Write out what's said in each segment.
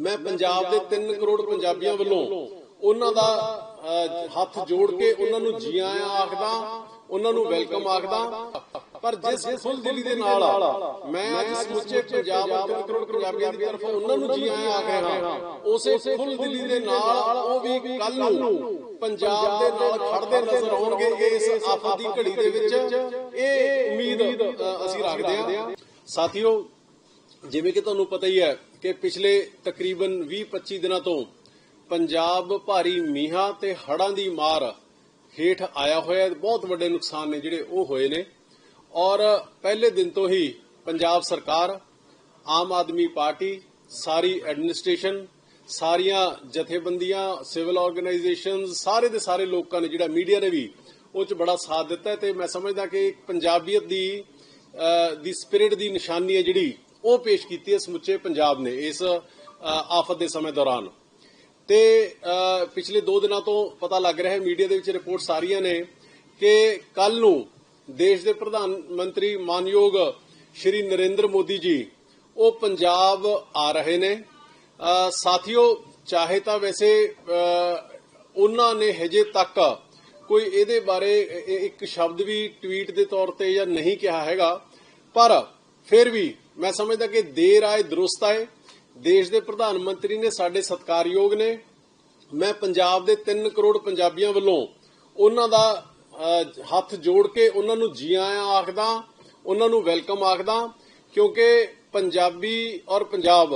ਮੈਂ ਪੰਜਾਬ ਦੇ 3 ਕਰੋੜ ਪੰਜਾਬੀਆਂ ਵੱਲੋਂ ਉਹਨਾਂ ਦਾ ਹੱਥ ਜੋੜ ਕੇ ਉਹਨਾਂ ਨੂੰ ਜੀ ਆਇਆਂ ਆਖਦਾ, ਉਹਨਾਂ ਨੂੰ ਵੈਲਕਮ ਆਖਦਾ। ਪਰ ਜਿਸ ਫੁੱਲ ਦਿਲੀ ਦੇ ਨਾਲ ਮੈਂ ਅੱਜ ਸਮੁੱਚੇ ਪੰਜਾਬ ਦੇ 3 ਕਰੋੜ ਪੰਜਾਬੀਆਂ ਦੀ ਤਰਫੋਂ ਉਹਨਾਂ ਨੂੰ ਜੀ ਆਇਆਂ ਆਖ ਰਿਹਾ ਉਸੇ ਫੁੱਲ ਦਿਲੀ ਦੇ ਨਾਲ ਉਹ ਵੀ ਕੱਲ ਨੂੰ ਪੰਜਾਬ ਦੇ ਨਾਲ ਖੜਦੇ ਨਜ਼ਰ ਆਉਣਗੇ ਇਸ ਆਫਤ ਦੀ ਘੜੀ ਦੇ ਵਿੱਚ। ਇਹ ਉਮੀਦ ਅਸੀਂ ਰੱਖਦੇ ਹਾਂ। ਸਾਥੀਓ, ਜਿਵੇਂ ਕਿ ਤੁਹਾਨੂੰ ਪਤਾ ਹੀ ਹੈ ਕਿ ਪਿਛਲੇ ਤਕਰੀਬਨ 20-25 ਦਿਨਾਂ ਤੋਂ ਪੰਜਾਬ ਭਾਰੀ ਮੀਂਹਾਂ ਤੇ ਹੜ੍ਹਾਂ ਦੀ ਮਾਰ ਹੇਠ ਆਇਆ ਹੋਇਆ ਬਹੁਤ ਵੱਡੇ ਨੁਕਸਾਨ ਨੇ ਜਿਹੜੇ ਉਹ ਹੋਏ ਨੇ। ਔਰ ਪਹਿਲੇ ਦਿਨ ਤੋਂ ਹੀ ਪੰਜਾਬ ਸਰਕਾਰ, ਆਮ ਆਦਮੀ ਪਾਰਟੀ, ਸਾਰੀ ਐਡਮਿਨਿਸਟ੍ਰੇਸ਼ਨ, ਸਾਰੀਆਂ ਜਥੇਬੰਦੀਆਂ, ਸਿਵਲ ਆਰਗੇਨਾਈਜੇਸ਼ਨਸ ਸਾਰੇ ਦੇ ਸਾਰੇ ਲੋਕਾਂ ਨੇ ਜਿਹੜਾ ਮੀਡੀਆ ਨੇ ਵੀ ਉਹ ਚ ਬੜਾ ਸਾਥ ਦਿੱਤਾ ਹੈ। ਤੇ ਮੈਂ ਸਮਝਦਾ ਕਿ ਪੰਜਾਬੀਅਤ ਦੀ ਦੀ ਸਪਿਰਿਟ ਦੀ ਨਿਸ਼ਾਨੀ ਹੈ ਜਿਹੜੀ ਉਹ ਪੇਸ਼ ਕੀਤੀ ਹੈ ਸਮੁੱਚੇ ਪੰਜਾਬ ਨੇ ਇਸ ਆਫਤ ਦੇ ਸਮੇਂ ਦੌਰਾਨ। ਤੇ ਪਿਛਲੇ 2 ਦਿਨਾਂ ਤੋਂ ਪਤਾ ਲੱਗ ਰਿਹਾ ਹੈ ਮੀਡੀਆ ਦੇ ਵਿੱਚ ਰਿਪੋਰਟ ਸਾਰੀਆਂ ਨੇ ਕਿ ਕੱਲ ਨੂੰ ਦੇਸ਼ ਦੇ ਪ੍ਰਧਾਨ ਮੰਤਰੀ ਮਾਨਯੋਗ ਸ਼੍ਰੀ ਨਰਿੰਦਰ ਮੋਦੀ ਜੀ ਉਹ ਪੰਜਾਬ ਆ ਰਹੇ ਨੇ। ਸਾਥੀਓ ਚਾਹੇ ਤਾਂ ਵੈਸੇ ਅਹ, ਉਹਨਾਂ ਨੇ ਹਜੇ ਤੱਕ ਕੋਈ ਇਹਦੇ ਬਾਰੇ ਇ- ਇੱਕ ਸ਼ਬਦ ਵੀ ਟਵੀਟ ਦੇ ਤੌਰ ਤੇ ਜਾਂ ਨਹੀਂ ਕਿਹਾ ਹੈਗਾ ਪਰ ਫਿਰ ਵੀ ਮੈਂ ਸਮਝਦਾ ਕਿ ਦੇਰ ਆਏ ਦਰੁਸਤ ਆਏ। ਦੇਸ਼ ਦੇ ਪ੍ਰਧਾਨ ਮੰਤਰੀ ਨੇ ਸਾਡੇ ਸਤਿਕਾਰਯੋਗ ਨੇ। ਮੈਂ ਪੰਜਾਬ ਦੇ 3 ਕਰੋੜ ਪੰਜਾਬੀਆਂ ਵੱਲੋਂ ਉਹਨਾਂ ਦਾ ਹੱਥ ਜੋੜ ਕੇ ਉਹਨਾਂ ਨੂੰ ਜੀ ਆਇਆਂ ਆਖਦਾ, ਉਹਨਾਂ ਨੂੰ ਵੈਲਕਮ ਆਖਦਾ, ਕਿਉਂਕਿ ਪੰਜਾਬੀ ਔਰ ਪੰਜਾਬ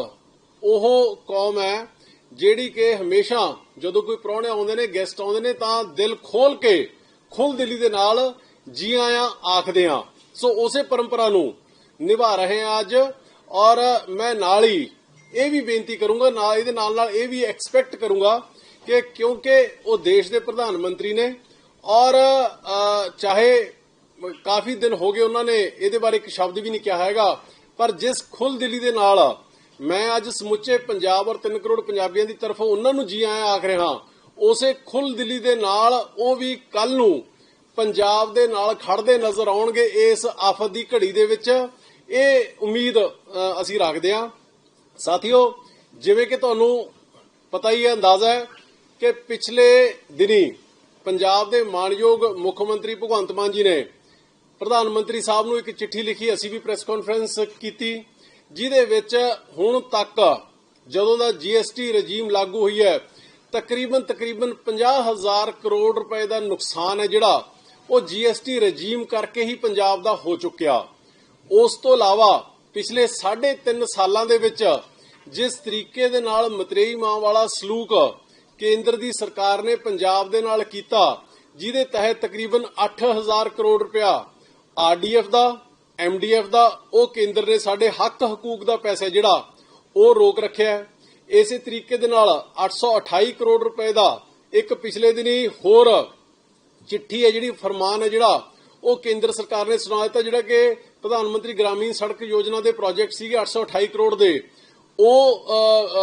ਉਹ ਕੌਮ ਹੈ ਜਿਹੜੀ ਕਿ ਹਮੇਸ਼ਾ ਜਦੋਂ ਕੋਈ ਪ੍ਰਾਹੁਣੇ ਆਉਂਦੇ ਨੇ ਗੈਸਟ ਆਉਂਦੇ ਨੇ, ਤਾਂ ਦਿਲ ਖੋਲ ਕੇ ਖੁੱਲ ਦਿਲੀ ਦੇ ਨਾਲ ਜੀ ਆਇਆਂ ਆਖਦੇ ਆ। ਸੋ ਉਸੇ ਪਰੰਪਰਾ ਨੂੰ ਨਿਭਾ ਰਹੇ ਆ ਅੱਜ ਔਰ ਮੈਂ ਨਾਲ ਹੀ ਇਹ ਵੀ ਬੇਨਤੀ ਕਰੂੰਗਾ, ਨਾਲ ਇਹਦੇ ਨਾਲ ਨਾਲ ਇਹ ਵੀ ਐਕਸਪੈਕਟ ਕਰੂੰਗਾ ਕਿ ਕਿਉਂਕਿ ਉਹ ਦੇਸ਼ ਦੇ ਪ੍ਰਧਾਨ ਮੰਤਰੀ ਨੇ ਔਰ ਚਾਹੇ ਕਾਫੀ ਦਿਨ ਹੋ ਗਏ ਉਹਨਾਂ ਨੇ ਇਹਦੇ ਬਾਰੇ ਇੱਕ ਸ਼ਬਦ ਵੀ ਨਹੀਂ ਕਿਹਾ ਹੈਗਾ, ਪਰ ਜਿਸ ਖੁੱਲ ਦਿਲੀ ਦੇ ਨਾਲ ਮੈਂ ਅੱਜ ਸਮੁੱਚੇ ਪੰਜਾਬ ਔਰ 3 ਕਰੋੜ ਪੰਜਾਬੀਆਂ ਦੀ ਤਰਫੋਂ ਉਹਨਾਂ ਨੂੰ ਜੀ ਆਇਆਂ ਆਖ ਰਿਹਾ ਉਸੇ ਖੁੱਲ ਦਿਲੀ ਦੇ ਨਾਲ ਉਹ ਵੀ ਕੱਲ ਨੂੰ ਪੰਜਾਬ ਦੇ ਨਾਲ ਖੜਦੇ ਨਜ਼ਰ ਆਉਣਗੇ ਇਸ ਆਫਤ ਦੀ ਘੜੀ ਦੇ ਵਿੱਚ। ਇਹ ਉਮੀਦ ਅ, ਅਸੀਂ ਰੱਖਦੇ ਹਾਂ। ਸਾਥੀਓ ਜਿਵੇਂ ਕਿ ਤੁਹਾਨੂੰ ਪਤਾ ਹੀ ਹੈ ਅੰਦਾਜ਼ਾ ਹੈ ਕਿ ਪਿਛਲੇ ਦਿਨੀ ਪੰਜਾਬ ਦੇ ਮਾਨਯੋਗ ਮੁੱਖ ਮੰਤਰੀ ਭਗਵੰਤ ਮਾਨ ਜੀ ਨੇ ਪ੍ਰਧਾਨ ਮੰਤਰੀ ਸਾਹਿਬ ਨੂੰ ਇੱਕ ਚਿੱਠੀ ਲਿਖੀ ਅਸੀਂ ਵੀ ਪ੍ਰੈਸ ਕਾਨਫਰੰਸ ਕੀਤੀ ਜਿਹਦੇ ਵਿੱਚ ਹੁਣ ਤੱਕ ਜਦੋਂ ਦਾ ਜੀਐਸਟੀ ਰਜੀਮ ਲਾਗੂ ਹੋਈ ਹੈ ਤਕਰੀਬਨ ਤਕਰੀਬਨ 50000 ਕਰੋੜ ਰੁਪਏ ਦਾ ਨੁਕਸਾਨ ਹੈ ਜਿਹੜਾ ਉਹ ਜੀਐਸਟੀ ਰਜੀਮ ਕਰਕੇ ਹੀ ਪੰਜਾਬ ਦਾ ਹੋ ਚੁੱਕਿਆ। ਉਸ ਤੋਂ ਇਲਾਵਾ ਪਿਛਲੇ 3.5 ਸਾਲਾਂ ਦੇ ਵਿੱਚ ਜਿਸ ਤਰੀਕੇ ਦੇ ਨਾਲ ਮਤਰੇਈ ਮਾਂ ਵਾਲਾ ਸਲੂਕ ਕੇਂਦਰ ਦੀ ਸਰਕਾਰ ਨੇ ਪੰਜਾਬ ਦੇ ਨਾਲ ਕੀਤਾ, ਜਿਹਦੇ ਤਹਿਤ ਤਕਰੀਬਨ 8000 ਕਰੋੜ ਰੁਪਇਆ ਆਰਡੀਐਫ ਦਾ ਐਮਡੀਐਫ ਦਾ, ਉਹ ਕੇਂਦਰ ਨੇ ਸਾਡੇ ਹੱਕ ਹਕੂਕ ਦਾ ਪੈਸਾ ਜਿਹੜਾ, ਉਹ ਰੋਕ ਰੱਖਿਆ ਇਸੇ ਤਰੀਕੇ ਦੇ ਨਾਲ 828 ਕਰੋੜ ਰੁਪਏ ਦਾ ਇੱਕ ਪਿਛਲੇ ਦਿਨੀ ਹੋਰ ਚਿੱਠੀ ਹੈ ਜਿਹੜੀ ਫਰਮਾਨ ਹੈ ਜਿਹੜਾ ਉਹ ਕੇਂਦਰ ਸਰਕਾਰ ਨੇ ਸੁਣਾ ਦਿੱਤਾ ਜਿਹੜਾ ਕਿ ਪ੍ਰਧਾਨ ਮੰਤਰੀ ਗ੍ਰਾਮੀਣ ਸੜਕ ਯੋਜਨਾ ਦੇ ਪ੍ਰੋਜੈਕਟ ਸੀਗੇ 828 ਕਰੋੜ ਦੇ। ਉਹ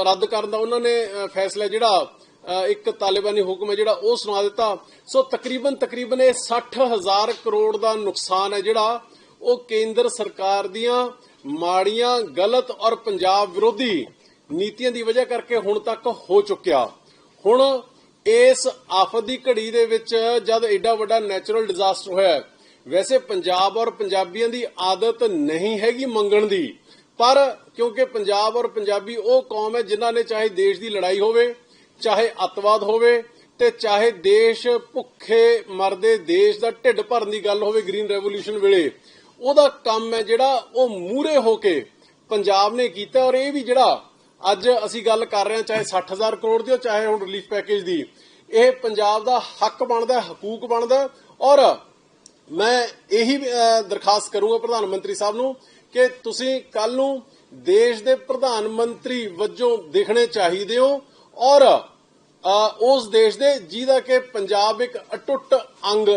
ਰੱਦ ਕਰਨ ਦਾ ਉਹਨਾਂ ਨੇ ਫੈਸਲਾ ਜਿਹੜਾ ਅ, ਇੱਕ ਤਾਲਿਬਾਨੀ ਹੁਕਮ ਹੈ ਜਿਹੜਾ ਉਹ ਸੁਣਾ ਦਿੱਤਾ। ਸੋ ਤਕਰੀਬਨ ਤਕਰੀਬਨ ਇਹ 60000 ਕਰੋੜ ਦਾ ਨੁਕਸਾਨ ਹੈ ਜਿਹੜਾ ਉਹ ਕੇਂਦਰ ਸਰਕਾਰ ਦੀਆਂ ਮਾੜੀਆਂ ਗਲਤ ਔਰ ਪੰਜਾਬ ਵਿਰੋਧੀ ਨੀਤੀਆਂ ਦੀ ਵਜ੍ਹਾ ਕਰਕੇ ਹੁਣ ਤੱਕ ਹੋ ਚੁੱਕਿਆ। ਹੁਣ ਇਸ ਆਫਤ ਦੀ ਘੜੀ ਦੇ ਵਿੱਚ ਜਦ ਐਡਾ ਵੱਡਾ ਨੈਚੁਰਲ ਡਿਜ਼ਾਸਟਰ ਹੋਇਆ ਵੈਸੇ ਪੰਜਾਬ ਔਰ ਪੰਜਾਬੀਆਂ ਦੀ ਆਦਤ ਨਹੀਂ ਹੈਗੀ ਮੰਗਣ ਦੀ, ਪਰ ਕਿਉਂਕਿ ਪੰਜਾਬ ਔਰ ਪੰਜਾਬੀ ਉਹ ਕੌਮ ਹੈ ਜਿਨ੍ਹਾਂ ਨੇ ਚਾਹੇ ਦੇਸ਼ ਦੀ ਲੜਾਈ ਹੋਵੇ, ਚਾਹੇ ਅਤਵਾਦ ਹੋਵੇ ਤੇ ਚਾਹੇ ਦੇਸ਼ ਭੁੱਖੇ ਮਰਦੇ ਦੇਸ਼ ਦਾ ਢਿੱਡ ਭਰਨ ਦੀ ਗੱਲ ਹੋਵੇ ਗ੍ਰੀਨ ਰੈਵੋਲੂਸ਼ਨ ਵੇਲੇ, ਉਹਦਾ ਕੰਮ ਹੈ ਜਿਹੜਾ ਉਹ ਮੂਰੇ ਹੋ ਕੇ ਪੰਜਾਬ ਨੇ ਕੀਤਾ ਔਰ ਇਹ ਵੀ ਜਿਹੜਾ ਅੱਜ ਅਸੀਂ ਗੱਲ ਕਰ ਰਹੇ ਹਾਂ, ਚਾਹੇ 60000 ਕਰੋੜ ਦੀ ਹੋ, ਚਾਹੇ ਹੁਣ ਰਿਲੀਫ ਪੈਕੇਜ ਦੀ, ਇਹ ਪੰਜਾਬ ਦਾ ਹੱਕ ਬਣਦਾ, ਹਕੂਕ ਬਣਦਾ ਔਰ ਮੈਂ ਇਹੀ ਅਹ, ਦਰਖਾਸਤ ਕਰੂੰਗਾ ਪ੍ਰਧਾਨ ਮੰਤਰੀ ਸਾਹਿਬ ਨੂੰ ਕਿ ਤੁਸੀਂ ਕੱਲ ਨੂੰ ਦੇਸ਼ ਦੇ ਪ੍ਰਧਾਨ ਮੰਤਰੀ ਵਜੋਂ ਦਿਖਣੇ ਚਾਹੀਦੇ ਹੋ ਔਰ ਉਸ ਦੇਸ਼ ਦੇ ਜਿਹਦਾ ਕਿ ਪੰਜਾਬ ਇੱਕ ਅਟੁੱਟ ਅੰਗ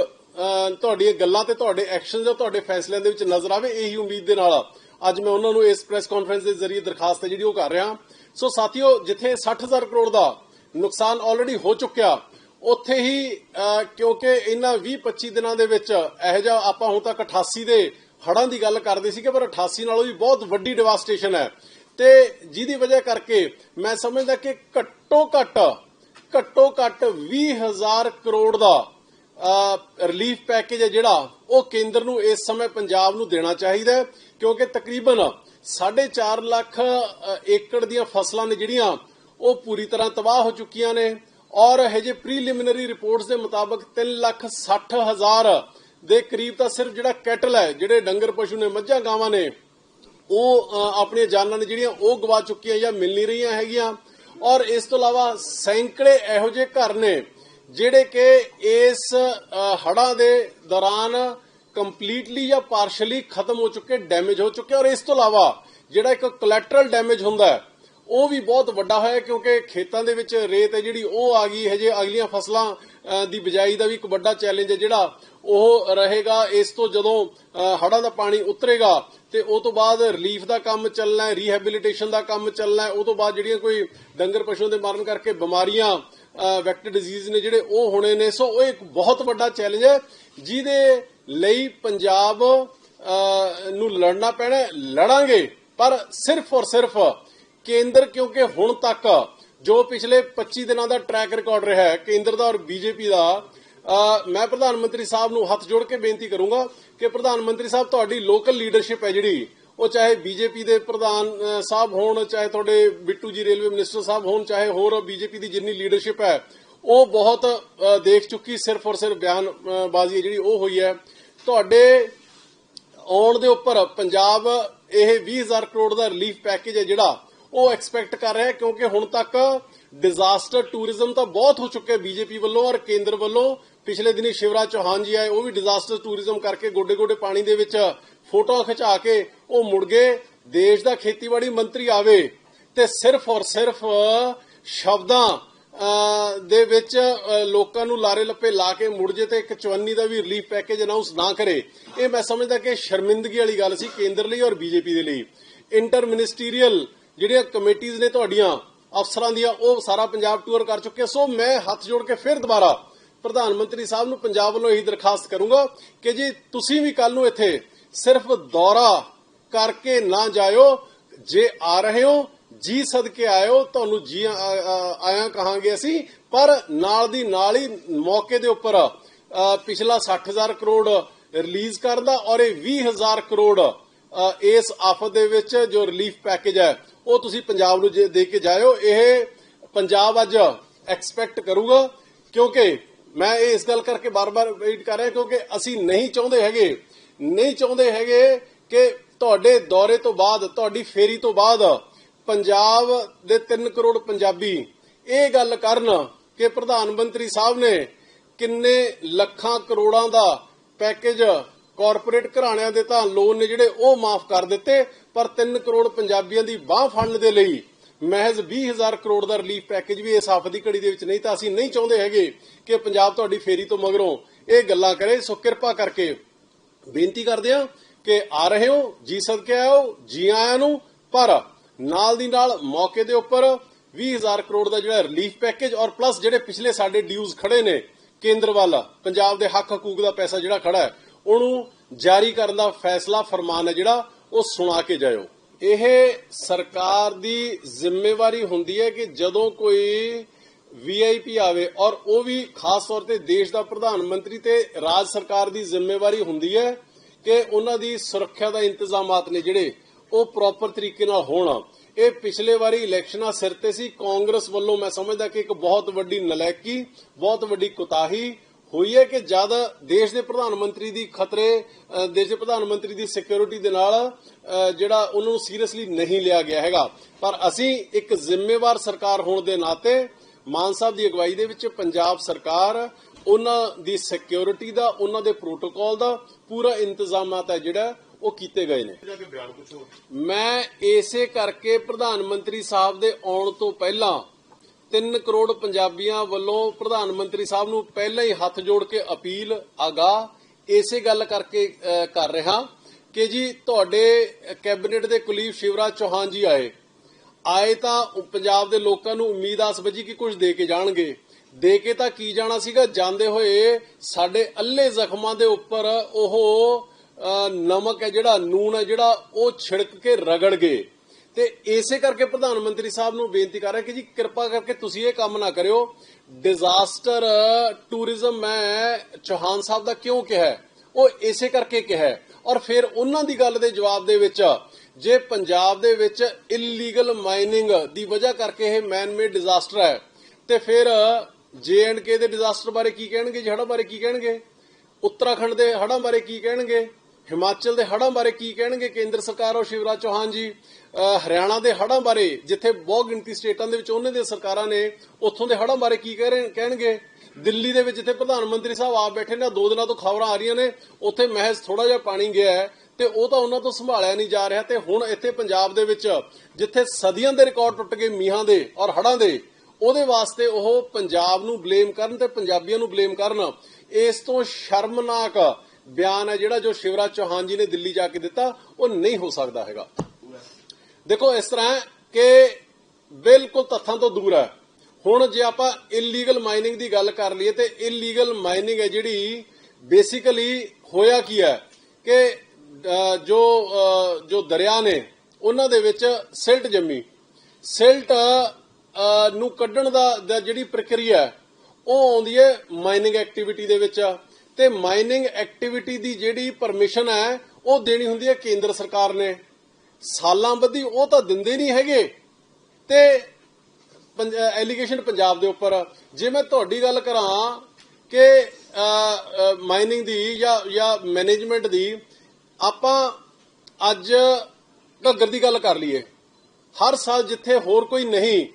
ਤੁਹਾਡੀਆਂ ਗੱਲਾਂ ਤੇ ਤੁਹਾਡੇ ਐਕਸ਼ਨ ਜਾਂ ਤੁਹਾਡੇ ਫੈਸਲਿਆਂ ਦੇ ਵਿੱਚ ਨਜ਼ਰ ਆਵੇ ਇਹੀ ਉਮੀਦ ਦੇ ਨਾਲ ਅੱਜ ਮੈਂ ਉਹਨਾਂ ਨੂੰ ਇਸ ਪ੍ਰੈਸ ਕਾਨਫਰੰਸ ਦੇ ਜ਼ਰੀਏ ਦਰਖਾਸਤ ਹੈ ਜਿਹੜੀ ਉਹ ਕਰ ਰਿਹਾ। ਸੋ ਸਾਥੀਓ ਜਿੱਥੇ 60000 ਕਰੋੜ ਦਾ ਨੁਕਸਾਨ ਆਲਰੇਡੀ ਹੋ ਚੁੱਕਿਆ ਉੱਥੇ ਹੀ ਕਿਉਂਕਿ ਇਹਨਾਂ 20-25 ਦਿਨਾਂ ਦੇ ਵਿੱਚ ਇਹੋ ਜਿਹਾ ਆਪਾਂ ਹੁਣ ਤੱਕ 88 ਦੇ ਹੜਾਂ ਦੀ ਗੱਲ ਕਰਦੇ ਸੀਗੇ, ਪਰ 88 ਨਾਲੋਂ ਵੀ ਬਹੁਤ ਵੱਡੀ ਡਿਵਾਸਟੇਸ਼ਨ ਹੈ। ਤੇ ਜਿਹਦੀ ਵਜ੍ਹਾ ਕਰਕੇ ਮੈਂ ਸਮਝਦਾ ਕਿ ਘੱਟੋ ਘੱਟ ਘੱਟੋ ਘੱਟ 20000 ਕਰੋੜ ਦਾ ਰਿਲੀਫ ਪੈਕੇਜ ਹੈ ਜਿਹੜਾ, ਉਹ ਕੇਂਦਰ ਨੂੰ ਇਸ ਸਮੇਂ ਪੰਜਾਬ ਨੂੰ ਦੇਣਾ ਚਾਹੀਦਾ ਕਿਉਂਕਿ ਤਕਰੀਬਨ 4.5 ਲੱਖ ਏਕੜ ਦੀਆਂ ਫਸਲਾਂ ਨੇ ਜਿਹੜੀਆਂ, ਉਹ ਪੂਰੀ ਤਰ੍ਹਾਂ ਤਬਾਹ ਹੋ ਚੁੱਕੀਆਂ ਨੇ। ਔਰ ਹਜੇ ਪ੍ਰੀਲਿਮਿਨਰੀ ਰਿਪੋਰਟਸ ਦੇ ਮੁਤਾਬਕ 3 ਲੱਖ 60 ਹਜ਼ਾਰ ਦੇ ਕਰੀਬ ਤਾਂ ਸਿਰਫ ਜਿਹੜਾ ਕੈਟਲ ਹੈ, ਜਿਹੜੇ ਡੰਗਰ ਪਸ਼ੂ ਨੇ, ਮੱਝਾਂ, ਗਾਵਾਂ ਨੇ, ਉਹ ਆਪਣੀਆਂ ਜਾਨਾਂ ਨੇ ਜਿਹੜੀਆਂ ਉਹ ਗਵਾ ਚੁੱਕੀਆਂ ਜਾਂ ਮਿਲ ਨਹੀਂ ਰਹੀਆਂ ਹੈਗੀਆਂ। ਔਰ ਇਸ ਤੋਂ ਇਲਾਵਾ ਸੈਂਕੜੇ ਇਹੋ ਜਿਹੇ ਘਰ ਨੇ ਜਿਹੜੇ ਕਿ ਇਸ ਹੜਾਂ ਦੇ ਦੌਰਾਨ ਕੰਪਲੀਟਲੀ ਜਾਂ ਪਾਰਸ਼ਲੀ ਖਤਮ ਹੋ ਚੁੱਕੇ ਡੈਮੇਜ ਹੋ ਚੁੱਕੇ। ਔਰ ਇਸ ਤੋਂ ਇਲਾਵਾ ਜਿਹੜਾ ਇੱਕ ਕੋਲੈਟਰਲ ਡੈਮੇਜ ਹੁੰਦਾ ਹੈ ਉਹ ਵੀ ਬਹੁਤ ਵੱਡਾ ਹੋਇਆ ਕਿਉਂਕਿ ਖੇਤਾਂ ਦੇ ਵਿੱਚ ਰੇਤ ਹੈ ਜਿਹੜੀ, ਉਹ ਆ ਗਈ। ਹਜੇ ਅਗਲੀਆਂ ਫਸਲਾਂ ਦੀ ਬਿਜਾਈ ਦਾ ਵੀ ਇੱਕ ਵੱਡਾ ਚੈਲੰਜ ਹੈ ਜਿਹੜਾ ਉਹ ਰਹੇਗਾ। ਇਸ ਤੋਂ ਜਦੋਂ ਹੜਾਂ ਦਾ ਪਾਣੀ ਉਤਰੇਗਾ ਤੇ ਉਹ ਤੋਂ ਬਾਅਦ ਰਿਲੀਫ ਦਾ ਕੰਮ ਚੱਲਣਾ ਹੈ ਰੀਹੈਬਿਲਿਟੇਸ਼ਨ ਦਾ ਕੰਮ ਚੱਲਣਾ ਹੈ। ਉਹ ਤੋਂ ਬਾਅਦ ਜਿਹੜੀਆਂ ਕੋਈ ਡੰਗਰ ਪਸ਼ੂਆਂ ਦੇ ਮਾਰਨ ਕਰਕੇ ਬਿਮਾਰੀਆਂ ਵੈਕਟਰ ਡਿਜ਼ੀਜ਼ ਨੇ ਜਿਹੜੇ ਉਹ ਹੋਣੇ ਨੇ। ਸੋ ਉਹ ਇੱਕ ਬਹੁਤ ਵੱਡਾ ਚੈਲੰਜ ਹੈ, ਜਿਹਦੇ ਲਈ ਪੰਜਾਬ ਨੂੰ ਲੜਨਾ ਪੈਣਾ ਲੜਾਂਗੇ, ਪਰ ਸਿਰਫ ਔਰ ਸਿਰਫ ਕੇਂਦਰ, ਕਿਉਂਕਿ ਹੁਣ ਤੱਕ ਜੋ ਪਿਛਲੇ 25 ਦਿਨਾਂ ਦਾ ਟਰੈਕ ਰਿਕਾਰਡ ਰਿਹਾ ਹੈ, ਕੇਂਦਰ ਦਾ ਔਰ ਬੀਜੇਪੀ ਦਾ ਮੈਂ ਪ੍ਰਧਾਨ ਮੰਤਰੀ ਸਾਹਿਬ ਨੂੰ ਹੱਥ ਜੋੜ ਕੇ ਬੇਨਤੀ ਕਰੂੰਗਾ ਕਿ ਪ੍ਰਧਾਨ ਮੰਤਰੀ ਸਾਹਿਬ, ਤੁਹਾਡੀ ਲੋਕਲ ਲੀਡਰਸ਼ਿਪ ਹੈ ਜਿਹੜੀ, ਉਹ ਚਾਹੇ ਬੀਜੇਪੀ ਦੇ ਪ੍ਰਧਾਨ ਸਾਹਿਬ ਹੋਣ, ਚਾਹੇ ਤੁਹਾਡੇ ਬਿੱਟੂ ਜੀ ਰੇਲਵੇ ਮਿਨਿਸਟਰ ਸਾਹਿਬ ਹੋਣ, ਚਾਹੇ ਹੋਰ ਬੀਜੇਪੀ ਦੀ ਜਿੰਨੀ ਲੀਡਰਸ਼ਿਪ ਹੈ, ਉਹ ਬਹੁਤ ਦੇਖ ਚੁੱਕੀ, ਸਿਰਫ ਔਰ ਸਿਰਫ ਬਿਆਨਬਾਜ਼ੀ ਜਿਹੜੀ, ਉਹ ਹੋਈ ਹੈ। ਤੁਹਾਡੇ ਆਉਣ ਦੇ ਉੱਪਰ ਪੰਜਾਬ, ਇਹ 20000 ਕਰੋੜ ਦਾ ਰਿਲੀਫ ਪੈਕੇਜ ਹੈ ਜਿਹੜਾ ਉਹ ਐਕਸਪੈਕਟ ਕਰ ਰਿਹਾ ਕਿਉਂਕਿ ਹੁਣ ਤੱਕ ਡਿਜ਼ਾਸਟਰ ਟੂਰਿਜ਼ਮ ਤਾਂ ਬਹੁਤ ਹੋ ਚੁੱਕਿਆ ਬੀਜੇਪੀ ਵੱਲੋਂ ਔਰ ਕੇਂਦਰ ਵੱਲੋਂ ਪਿਛਲੇ ਦਿਨੀ ਸ਼ਿਵਰਾਜ ਚੌਹਾਨ ਜੀ ਆਏ ਉਹ ਵੀ ਡਿਜ਼ਾਸਟਰ ਟੂਰਿਜ਼ਮ ਕਰਕੇ ਗੋਡੇ-ਗੋਡੇ ਪਾਣੀ ਦੇ ਵਿੱਚ ਫੋਟੋਆਂ ਖਿਚਾ ਕੇ ਉਹ ਮੁੜ ਗਏ ਦੇਸ਼ ਦਾ ਖੇਤੀਬਾੜੀ ਮੰਤਰੀ ਆਵੇ ਤੇ ਸਿਰਫ ਔਰ ਸਿਰਫ ਸ਼ਬਦਾਂ ਦੇ ਵਿੱਚ ਲੋਕਾਂ ਨੂੰ ਲਾਰੇ ਲੱਪੇ ਲਾ ਕੇ ਮੁੜ ਜੇ ਤੇ ਇੱਕ ਚਵੰਨੀ ਦਾ ਵੀ ਰਿਲੀਫ ਪੈਕੇਜ ਅਨਾਉਂਸ ਨਾ ਕਰੇ ਇਹ ਮੈਂ ਸਮਝਦਾ ਕਿ ਸ਼ਰਮਿੰਦਗੀ ਵਾਲੀ ਗੱਲ ਸੀ ਕੇਂਦਰ ਲਈ ਔਰ ਬੀਜੇਪੀ ਦੇ ਲਈ ਇੰਟਰ ਮਿਨਿਸਟਰੀਅਲ ਜਿਹੜੀਆਂ ਕਮੇਟੀਆਂ ਨੇ ਤੁਹਾਡੀਆਂ ਅਫਸਰਾਂ ਦੀਆਂ ਉਹ ਸਾਰਾ ਪੰਜਾਬ ਟੂਰ ਕਰ ਚੁੱਕੇ ਸੋ ਮੈਂ ਹੱਥ ਜੋੜ ਕੇ ਫਿਰ ਦੁਬਾਰਾ ਪ੍ਰਧਾਨ ਮੰਤਰੀ ਸਾਹਿਬ ਨੂੰ ਪੰਜਾਬ ਵੱਲੋਂ ਇਹੀ ਦਰਖਾਸਤ ਕਰੂੰਗਾ ਕਿ ਜੀ ਤੁਸੀਂ ਵੀ ਕੱਲ ਨੂੰ ਇੱਥੇ ਸਿਰਫ ਦੌਰਾ ਕਰਕੇ ਨਾ ਜਾਇਓ। ਜੇ ਆ ਰਹੇ ਹੋ ਜੀ ਸਦਕੇ ਆਇਓ ਤੁਹਾਨੂੰ ਜੀ ਆਇਆ ਕਹਾਂਗੇ ਅਸੀਂ। ਪਰ ਨਾਲ ਦੀ ਨਾਲ ਹੀ ਮੌਕੇ ਦੇ ਉੱਪਰ ਅ, ਪਿਛਲਾ 60000 ਕਰੋੜ ਰਿਲੀਜ਼ ਕਰਨ ਦਾ ਔਰ ਇਹ 20000 ਕਰੋੜ ਇਸ ਆਫਤ ਦੇ ਵਿੱਚ ਜੋ ਰਿਲੀਫ ਪੈਕੇਜ ਹੈ, ਉਹ ਤੁਸੀਂ ਪੰਜਾਬ ਨੂੰ ਦੇ ਕੇ ਜਾਇਓ, ਇਹ ਪੰਜਾਬ ਅੱਜ ਐਕਸਪੈਕਟ ਕਰੂਗਾ, ਕਿਉਂਕਿ ਮੈਂ ਇਹ ਇਸ ਗੱਲ ਕਰਕੇ ਬਾਰ-ਬਾਰ ਵੇਟ ਕਰ ਰਿਹਾ, ਕਿਉਂਕਿ ਅਸੀਂ ਨਹੀਂ ਚਾਹੁੰਦੇ ਹੈਗੇ, ਨਹੀਂ ਚਾਹੁੰਦੇ ਹੈਗੇ ਕਿ ਤੁਹਾਡੇ ਦੌਰੇ ਤੋਂ ਬਾਅਦ, ਤੁਹਾਡੀ ਫੇਰੀ ਤੋਂ ਬਾਅਦ ਪੰਜਾਬ ਦੇ 3 ਕਰੋੜ ਪੰਜਾਬੀ ਇਹ ਗੱਲ ਕਰਨ ਕਿ ਪ੍ਰਧਾਨ ਮੰਤਰੀ ਸਾਹਿਬ ਨੇ ਕਿੰਨੇ ਲੱਖਾਂ ਕਰੋੜਾਂ ਦਾ ਪੈਕੇਜ ਕਾਰਪੋਰੇਟ ਘਰਾਣਿਆਂ ਦੇ ਤਾਂ ਲੋਨ ਨੇ ਜਿਹੜੇ ਉਹ ਮਾਫ ਕਰ ਦਿੱਤੇ, ਪਰ 3 ਕਰੋੜ ਪੰਜਾਬੀਆਂ ਦੀ ਬਾਹ ਫੜਨ ਦੇ ਲਈ ਮਹਿਜ਼ 20000 ਕਰੋੜ ਦਾ ਰਿਲੀਫ ਪੈਕੇਜ ਵੀ ਇਸ ਆਫਤ ਦੀ ਘੜੀ ਦੇ ਵਿੱਚ ਨਹੀਂ, ਤਾਂ ਅਸੀਂ ਨਹੀਂ ਚਾਹੁੰਦੇ ਹੈਗੇ ਕਿ ਪੰਜਾਬ ਤੁਹਾਡੀ ਫੇਰੀ ਤੋਂ ਮਗਰੋਂ ਇਹ ਗੱਲਾਂ ਕਰੇ। ਸੋ ਕਿਰਪਾ ਕਰਕੇ ਬੇਨਤੀ ਕਰਦੇ ਆ ਕਿ ਆ ਰਹੇ ਹੋ, ਜੀ ਸਦਕੇ ਆਓ ਜੀ ਆਇਆਂ ਨੂੰ, ਪਰ ਨਾਲ ਦੀ ਨਾਲ ਮੌਕੇ ਦੇ ਉੱਪਰ 20000 ਕਰੋੜ ਦਾ ਜਿਹੜਾ ਰਿਲੀਫ ਪੈਕੇਜ ਔਰ ਪਲੱਸ ਜਿਹੜੇ ਪਿਛਲੇ ਸਾਡੇ ਡਿਊਜ਼ ਖੜੇ ਨੇ ਕੇਂਦਰ ਵੱਲ ਪੰਜਾਬ ਦੇ ਹੱਕ ਹਕੂਕ ਦਾ ਪੈਸਾ ਜਿਹੜਾ ਖੜਾ ਹੈ ਉਹਨੂੰ ਜਾਰੀ ਕਰਨ ਦਾ ਫੈਸਲਾ ਫਰਮਾਨ ਹੈ ਜਿਹੜਾ ਉਹ ਸੁਣਾ ਕੇ ਜਾਇਓ। ਇਹ ਸਰਕਾਰ ਦੀ ਜ਼ਿੰਮੇਵਾਰੀ ਹੁੰਦੀ ਹੈ ਕਿ ਜਦੋਂ ਕੋਈ ਵੀਆਈਪੀ ਆਵੇ ਔਰ ਉਹ ਵੀ ਖਾਸ ਤੌਰ ਤੇ ਦੇਸ਼ ਦਾ ਪ੍ਰਧਾਨ ਮੰਤਰੀ ਤੇ ਰਾਜ ਸਰਕਾਰ ਦੀ ਜ਼ਿੰਮੇਵਾਰੀ ਹੁੰਦੀ ਹੈ ਕਿ ਉਹਨਾਂ ਦੀ ਸੁਰੱਖਿਆ ਦਾ ਇੰਤਜ਼ਾਮਾਤ ਨੇ ਜਿਹੜੇ ਉਹ ਪ੍ਰੋਪਰ ਤਰੀਕੇ ਨਾਲ ਹੋਣ। ਇਹ ਪਿਛਲੇ ਵਾਰੀ ਇਲੈਕਸ਼ਨਾਂ ਸਿਰ ਤੇ ਸੀ। ਕਾਂਗਰਸ ਵੱਲੋਂ ਮੈਂ ਸਮਝਦਾ ਕਿ ਇੱਕ ਬਹੁਤ ਵੱਡੀ ਨਲਾਇਕੀ ਬਹੁਤ ਵੱਡੀ ਕੁਤਾਹੀ ਹੋਈ ਹੈ ਕਿ ਜਦ ਦੇਸ਼ ਦੇ ਪ੍ਰਧਾਨ ਮੰਤਰੀ ਦੀ ਖਤਰੇ ਦੇਸ਼ ਦੇ ਪ੍ਰਧਾਨ ਮੰਤਰੀ ਦੀ ਸਿਕਿਉਰਿਟੀ ਦੇ ਨਾਲ ਜਿਹੜਾ ਉਹਨਾਂ ਨੂੰ ਸੀਰੀਅਸਲੀ ਨਹੀਂ ਲਿਆ ਗਿਆ ਹੈਗਾ। ਪਰ ਅਸੀਂ ਇੱਕ ਜ਼ਿੰਮੇਵਾਰ ਸਰਕਾਰ ਹੋਣ ਦੇ ਨਾਤੇ ਮਾਨ ਸਾਹਿਬ ਦੀ ਅਗਵਾਈ ਦੇ ਵਿੱਚ ਪੰਜਾਬ ਸਰਕਾਰ ਉਹਨਾਂ ਦੀ ਸਿਕਿਉਰਿਟੀ ਦਾ ਉਹਨਾਂ ਦੇ ਪ੍ਰੋਟੋਕਾਲ ਦਾ ਪੂਰਾ ਇੰਤਜ਼ਾਮਾਤ ਹੈ ਜਿਹੜਾ ਉਹ ਕੀਤੇ ਗਏ ਨੇ। ਮੈਂ ਇਸੇ ਕਰਕੇ ਪ੍ਰਧਾਨ ਮੰਤਰੀ ਸਾਹਿਬ ਦੇ ਆਉਣ ਤੋਂ ਪਹਿਲਾਂ 3 ਕਰੋੜ ਪੰਜਾਬੀਆਂ ਵੱਲੋਂ ਪ੍ਰਧਾਨ ਮੰਤਰੀ ਸਾਹਿਬ ਨੂੰ ਪਹਿਲਾਂ ਹੀ ਹੱਥ ਜੋੜ ਕੇ ਅਪੀਲ, ਆਗਾਹ, ਇਸੇ ਗੱਲ ਕਰਕੇ ਕਰ ਰਿਹਾ ਕਿ ਜੀ ਤੁਹਾਡੇ ਕੈਬਨਿਟ ਦੇ ਕੁਲੀਗ ਸ਼ਿਵਰਾਜ ਚੌਹਾਨ ਜੀ ਆਏ। ਆਏ ਤਾਂ ਪੰਜਾਬ ਦੇ ਲੋਕਾਂ ਨੂੰ ਉਮੀਦ ਆਸ ਵਜੀ ਕਿ ਕੁਝ ਦੇ ਕੇ ਜਾਣਗੇ। ਦੇ ਕੇ ਤਾਂ ਕੀ ਜਾਣਾ ਸੀਗਾ? ਜਾਂਦੇ ਹੋਏ ਸਾਡੇ ਅੱਲੇ ਜ਼ਖਮਾਂ ਦੇ ਉੱਪਰ ਉਹ ਨਮਕ ਹੈ ਜਿਹੜਾ ਨੂਨ ਹੈ ਜਿਹੜਾ, ਉਹ ਛਿੜਕ ਕੇ ਰਗੜ ਗਏ। ਤੇ ਇਸੇ ਕਰਕੇ ਪ੍ਰਧਾਨ ਮੰਤਰੀ ਸਾਹਿਬ ਨੂੰ ਬੇਨਤੀ ਕਰ ਰਿਹਾ ਕਿ ਜੀ ਕਿਰਪਾ ਕਰਕੇ ਤੁਸੀਂ ਇਹ ਕੰਮ ਨਾ ਕਰਿਓ। ਡਿਜ਼ਾਸਟਰ ਟੂਰਿਜ਼ਮ ਮੈਂ ਚੌਹਾਨ ਸਾਹਿਬ ਦਾ ਕਿਉਂ ਕਿਹਾ ਉਹ ਇਸੇ ਕਰਕੇ ਕਿਹਾ ਔਰ ਫਿਰ ਉਹਨਾਂ ਦੀ ਗੱਲ ਦੇ ਜਵਾਬ ਦੇ ਵਿੱਚ, ਜੇ ਪੰਜਾਬ ਦੇ ਵਿੱਚ ਇਲੀਗਲ ਮਾਈਨਿੰਗ ਦੀ ਵਜ੍ਹਾ ਕਰਕੇ ਇਹ ਮੈਨ ਮੇਡ ਡਿਜ਼ਾਸਟਰ ਹੈ, ਤੇ ਫਿਰ ਜੇ ਐਂਡ ਕੇ ਦੇ ਡਿਜ਼ਾਸਟਰ ਬਾਰੇ ਕੀ ਕਹਿਣਗੇ ਜੀ? ਹੜ੍ਹਾਂ ਬਾਰੇ ਕੀ ਕਹਿਣਗੇ? ਉੱਤਰਾਖੰਡ ਦੇ ਹੜ੍ਹਾਂ ਬਾਰੇ ਕੀ ਕਹਿਣਗੇ? ਹਿਮਾਚਲ ਦੇ ਹੜ੍ਹਾਂ ਬਾਰੇ ਕੀ ਕਹਿਣਗੇ ਕੇਂਦਰ ਸਰਕਾਰ ਔਰ ਸ਼ਿਵਰਾਜ ਚੌਹਾਨ ਜੀ? ਹਰਿਆਣਾ ਦੇ ਹੜ੍ਹਾਂ ਬਾਰੇ, ਜਿੱਥੇ ਬਹੁਤ ਗਿਣਤੀ ਸਟੇਟਾਂ ਦੇ ਵਿੱਚ ਉਹਨਾਂ ਦੀਆਂ ਸਰਕਾਰਾਂ ਨੇ, ਉੱਥੋਂ ਦੇ ਹੜ੍ਹਾਂ ਬਾਰੇ ਕੀ ਕਹਿਣਗੇ? ਦਿੱਲੀ ਦੇ ਵਿੱਚ ਜਿੱਥੇ ਪ੍ਰਧਾਨ ਮੰਤਰੀ ਸਾਹਿਬ ਆਪ ਬੈਠੇ ਨੇ, ਦੋ ਦਿਨਾਂ ਤੋਂ ਖਬਰਾਂ ਆ ਰਹੀਆਂ ਨੇ, ਉੱਥੇ ਮਹਿਜ਼ ਥੋੜਾ ਜਿਹਾ ਪਾਣੀ ਗਿਆ ਹੈ ਤੇ ਉਹ ਤਾਂ ਉਹਨਾਂ ਤੋਂ ਸੰਭਾਲਿਆ ਨਹੀਂ ਜਾ ਰਿਹਾ ਤੇ ਹੁਣ ਇੱਥੇ ਪੰਜਾਬ ਦੇ ਵਿੱਚ, ਜਿੱਥੇ ਸਦੀਆਂ ਦੇ ਰਿਕਾਰਡ ਟੁੱਟ ਗਏ ਮੀਹਾਂ ਦੇ ਔਰ ਹੜ੍ਹਾਂ ਦੇ, ਉਹਦੇ ਵਾਸਤੇ ਉਹ ਪੰਜਾਬ ਨੂੰ ਬਲੇਮ ਕਰਨ ਤੇ ਪੰਜਾਬੀਆਂ ਨੂੰ ਬਲੇਮ ਕਰਨ। ਇਸ ਤੋਂ ਸ਼ਰਮਨਾਕ ਬਿਆਨ ਹੈ ਜਿਹੜਾ ਜੋ ਸ਼ਿਵਰਾਜ ਚੌਹਾਨ ਜੀ ਨੇ ਦਿੱਲੀ ਜਾ ਕੇ ਦਿੱਤਾ, ਉਹ ਨਹੀਂ ਹੋ ਸਕਦਾ ਹੈਗਾ। ਦੇਖੋ, ਇਸ ਤਰ੍ਹਾਂ ਕਿ ਬਿਲਕੁਲ ਤੱਥਾਂ ਤੋਂ ਦੂਰ ਹੈ। ਹੁਣ ਜੇ ਆਪਾਂ ਇਲੀਗਲ ਮਾਈਨਿੰਗ ਦੀ ਗੱਲ ਕਰ ਲਈਏ, ਤੇ ਇਲੀਗਲ ਮਾਈਨਿੰਗ ਹੈ ਜਿਹੜੀ ਬੇਸਿਕਲੀ ਹੋਇਆ ਕੀ ਹੈ ਕਿ ਜੋ ਜੋ ਦਰਿਆ ਨੇ, ਉਹਨਾਂ ਦੇ ਵਿੱਚ ਸਿਲਟ ਜੰਮੀ। ਸਿਲਟ ਨੂੰ ਕੱਢਣ ਦਾ ਜਿਹੜੀ ਪ੍ਰਕਿਰਿਆ ਉਹ ਆਉਂਦੀ ਹੈ ਮਾਈਨਿੰਗ ਐਕਟੀਵਿਟੀ ਦੇ ਵਿੱਚ। ਤੇ ਮਾਈਨਿੰਗ ਐਕਟੀਵਿਟੀ ਦੀ ਜਿਹੜੀ ਪਰਮਿਸ਼ਨ ਹੈ, ਉਹ ਦੇਣੀ ਹੁੰਦੀ ਹੈ ਕੇਂਦਰ ਸਰਕਾਰ ਨੇ। ਸਾਲਾਂ ਬੱਧੀ ਉਹ ਤਾਂ ਦਿੰਦੇ ਨਹੀਂ ਹੈਗੇ। ਤੇ ਐਲੀਗੇਸ਼ਨ ਪੰਜਾਬ ਦੇ ਉੱਪਰ। ਜੇ ਮੈਂ ਤੁਹਾਡੀ ਗੱਲ ਕਰਾਂ ਕਿ ਮਾਈਨਿੰਗ ਦੀ ਜਾਂ ਜਾਂ ਮੈਨੇਜਮੈਂਟ ਦੀ, ਆਪਾਂ ਅੱਜ ਘੱਗਰ ਦੀ ਗੱਲ ਕਰ ਲਈਏ। ਹਰ ਸਾਲ ਜਿੱਥੇ ਹੋਰ ਕੋਈ ਨਹੀਂ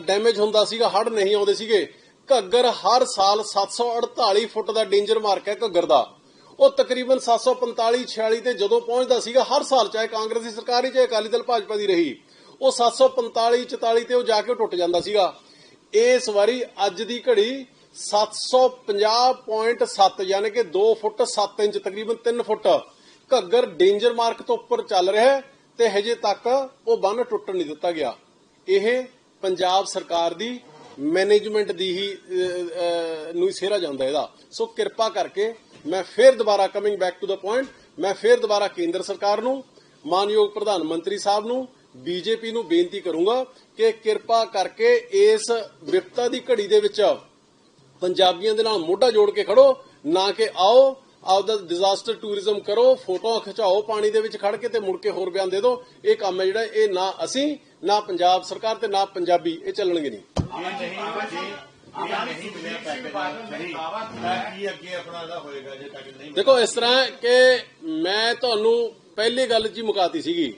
ਡੈਮੇਜ ਹੁੰਦਾ ਸੀਗਾ ਹੜ ਨਹੀਂ ਆਉਂਦੇ ਸੀਗੇ ਘੱਗਰ ਹਰ ਸਾਲ 748 ਫੁੱਟ ਦਾ ਡੇਂਜਰ ਮਾਰਕ ਹੈ ਘੱਗਰ ਦਾ। ਉਹ ਤਕਰੀਬਨ 745 46 ਤੇ ਜਦੋਂ ਪਹੁੰਚਦਾ ਸੀਗਾ, ਹਰ ਸਾਲ ਚਾਹੇ ਕਾਂਗਰਸ ਦੀ ਸਰਕਾਰ ਹੀ ਚਾਹੇ ਅਕਾਲੀ ਦਲ, ਭਾਜਪਾ ਦੀ ਰਹੀ, ਉਹ 745 44 ਤੇ ਉਹ ਜਾ ਕੇ ਟੁੱਟ ਜਾਂਦਾ ਸੀਗਾ। ਇਸ ਵਾਰੀ ਅੱਜ ਦੀ ਘੜੀ 750.7 ਯਾਨੀ ਕਿ 2 ਫੁੱਟ 7 ਇੰਚ, ਤਕਰੀਬਨ 3 ਫੁੱਟ ਘੱਗਰ ਡੇਂਜਰ ਮਾਰਕ ਤੋਂ ਉੱਪਰ ਚੱਲ ਰਿਹਾ ਤੇ ਹਜੇ ਤੱਕ ਉਹ ਬੰਨ ਟੁੱਟਣ ਨਹੀਂ ਦਿੱਤਾ ਗਿਆ। ਇਹ ਪੰਜਾਬ ਸਰਕਾਰ ਦੀ ਮੈਨੇਜਮੈਂਟ ਦੀ ਹੀ ਨੂੰ ਹੀ ਸਿਹਰਾ ਜਾਂਦਾ ਇਹਦਾ। ਸੋ ਕਿਰਪਾ ਕਰਕੇ ਮੈਂ ਫੇਰ ਦੁਬਾਰਾ coming back to the point ਮੈਂ ਫੇਰ ਦੁਬਾਰਾ ਕੇਂਦਰ ਸਰਕਾਰ ਨੂੰ, ਮਾਨਯੋਗ ਪ੍ਰਧਾਨ ਮੰਤਰੀ ਸਾਹਿਬ ਨੂੰ, ਬੀਜੇਪੀ ਨੂੰ ਬੇਨਤੀ ਕਰੂੰਗਾ ਕਿ ਕਿਰਪਾ ਕਰਕੇ ਇਸ ਵਿਪਤਾ ਦੀ ਘੜੀ ਦੇ ਵਿੱਚ ਪੰਜਾਬੀਆਂ ਦੇ ਨਾਲ ਮੋਢਾ ਜੋੜ ਕੇ ਖੜੋ, ਨਾ ਕਿ ਆਓ ਆਪਦਾ ਡਿਜ਼ਾਸਟਰ ਟੂਰਿਜ਼ਮ ਕਰੋ ਫੋਟੋਆਂ ਖਿਚਾਓ ਪਾਣੀ ਦੇ ਵਿੱਚ ਖੜ ਕੇ ਤੇ ਮੁੜ ਕੇ ਹੋਰ ਬਿਆਨ ਦੇ ਦਿਓ ਇਹ ਕੰਮ ਹੈ ਜਿਹੜਾ ਇਹ ਨਾ ਅਸੀਂ ਨਾ ਪੰਜਾਬ ਸਰਕਾਰ ਤੇ ਨਾ ਪੰਜਾਬੀ ਇਹ ਚੱਲਣਗੇ ਨਹੀਂ ਜੇ ਦਾ ਜੇ ਦੇਖੋ ਇਸ ਤਰ੍ਹਾਂ ਕਿ ਮੈਂ ਤੁਹਾਨੂੰ ਪਹਿਲੀ ਗੱਲ ਹੀ ਮੁਕਾਤੀ ਸੀਗੀ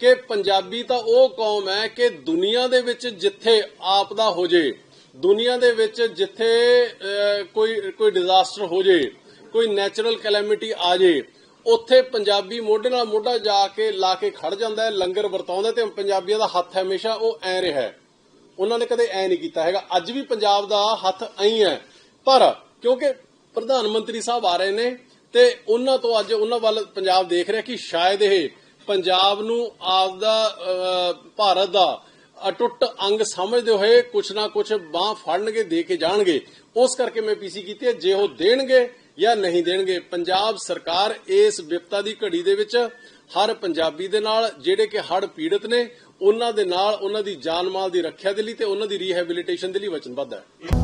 ਕਿ ਪੰਜਾਬੀ ਤਾਂ ਉਹ ਕੌਮ ਹੈ ਕਿ ਦੁਨੀਆ ਦੇ ਵਿੱਚ ਜਿੱਥੇ ਆਪਦਾ ਹੋ ਜੇ ਦੁਨੀਆ ਦੇ ਵਿੱਚ ਜਿੱਥੇ ਕੋਈ ਕੋਈ ਡਿਜ਼ਾਸਟਰ ਹੋ ਜੇ ਕੋਈ ਨੈਚੁਰਲ ਕੈਲੈਮਿਟੀ ਆ ਜੇ ਉੱਥੇ ਪੰਜਾਬੀ ਮੋਢੇ ਨਾਲ ਮੋਢਾ ਜਾ ਕੇ ਲਾ ਕੇ ਖੜ ਜਾਂਦਾ ਹੈ ਲੰਗਰ ਵਰਤਾਉਂਦਾ ਤੇ ਪੰਜਾਬੀਆਂ ਦਾ ਹੱਥ ਹਮੇਸ਼ਾ ਉਹ ਐ ਰਿਹਾ ਹੈ। ਉਹਨਾਂ ਨੇ ਕਦੇ ਐ ਨਹੀਂ ਕੀਤਾ ਹੈਗਾ। ਅੱਜ ਵੀ ਪੰਜਾਬ ਦਾ ਹੱਥ ਐਂ ਹੈ। ਪਰ ਕਿਉਂਕਿ ਪ੍ਰਧਾਨ ਮੰਤਰੀ ਸਾਹਿਬ ਆ ਰਹੇ ਨੇ ਤੇ ਉਹਨਾਂ ਤੋਂ ਅੱਜ ਉਹਨਾਂ ਵੱਲ ਪੰਜਾਬ ਦੇਖ ਰਿਹਾ ਕਿ ਸ਼ਾਇਦ ਇਹ ਪੰਜਾਬ ਨੂੰ ਆਪਦਾ ਅਹ, ਭਾਰਤ ਦਾ ਅਟੁੱਟ ਅੰਗ ਸਮਝਦੇ ਹੋਏ ਕੁਛ ਨਾ ਕੁਛ ਬਾਹ ਫੜਨਗੇ ਦੇ ਕੇ ਜਾਣਗੇ। ਉਸ ਕਰਕੇ ਮੈਂ ਪੀਸੀ ਕੀਤੀ ਹੈ। ਜੇ ਉਹ ਦੇਣਗੇ ਜਾਂ ਨਹੀਂ ਦੇਣਗੇ। ਪੰਜਾਬ ਸਰਕਾਰ ਇਸ ਵਿਪਤਾ ਦੀ ਘੜੀ ਦੇ ਵਿੱਚ ਹਰ ਪੰਜਾਬੀ ਦੇ ਨਾਲ, ਜਿਹੜੇ ਕਿ ਹੜ ਪੀੜਤ ਨੇ, ਉਹਨਾਂ ਦੇ ਨਾਲ ਉਹਨਾਂ ਦੀ ਜਾਨ ਮਾਲ ਦੀ ਰੱਖਿਆ ਦੇ ਲਈ ਤੇ ਉਹਨਾਂ ਦੀ ਰੀਹੈਬਿਲਿਟੇਸ਼ਨ ਦੇ ਲਈ ਵਚਨਬੱਧ ਹੈ।